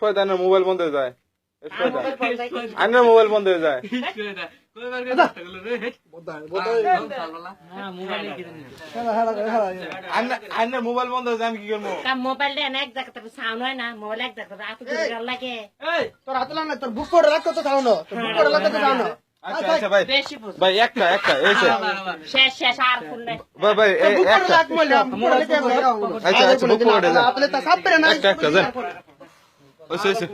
কয়টা আইনের মোবাইল বন্ধ হয়ে যায়। এস কয়টা আইনের মোবাইল বন্ধ হয়ে যায়। আইনের- আইনের মোবাইল বন্ধ হয়ে যায় আমি কি করব? মোবাইল এক জায়গাতে সাউন্ড হয় না মোবাইল এক জায়গাতে এত দূরে লাগে। তোর হাতে লাগ না তোর বুক করে রাখ কত চাও বুক করে রাখ কত আচ্ছা আচ্ছা ভাই। বেশি বুঝ। ভাই একটা একটা এসে শেষ শেষ আর ফুল নাই। ভাই ভাই এই বুক করে একটা। রাখ মইলা বুক করে রাখ আচ্ছা আচ্ছা